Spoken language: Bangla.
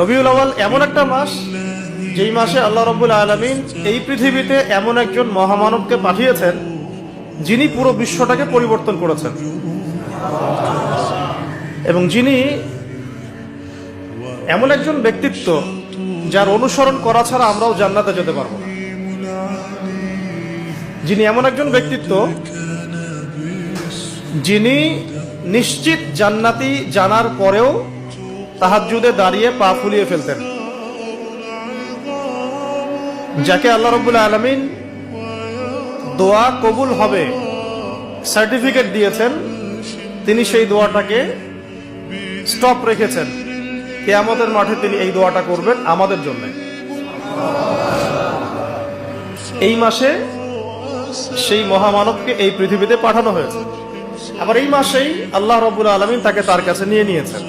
রবিউল আওয়াল এমন একটা মাস, যেই মাসে আল্লাহ রবুল আলমিন এই পৃথিবীতে এমন একজন মহামানবকে পাঠিয়েছেন, যিনি পুরো বিশ্বটাকে পরিবর্তন করেছেন। এবং যিনি এমন একজন ব্যক্তিত্ব যার অনুসরণ করা ছাড়া আমরাও জান্নাতে যেতে পারব যিনি এমন একজন ব্যক্তিত্ব যিনি নিশ্চিত জান্নাতি জানার পরেও তাহাজ্জুদে দাঁড়িয়ে পা ফুলিয়ে ফেলতেন। যাকে আল্লাহ রবুল্লা আলমিন দোয়া কবুল হবে সার্টিফিকেট দিয়েছেন, তিনি সেই দোয়াটাকে স্টপ রেখেছেন। কেয়ামতের মাঠে তিনি এই দোয়াটা করবেন আমাদের জন্য। এই মাসে সেই মহামানবকে এই পৃথিবীতে পাঠানো হয়েছে। আবার এই মাসেই আল্লাহ রবুল আলমিন তাকে তার কাছে নিয়ে নিয়েছেন।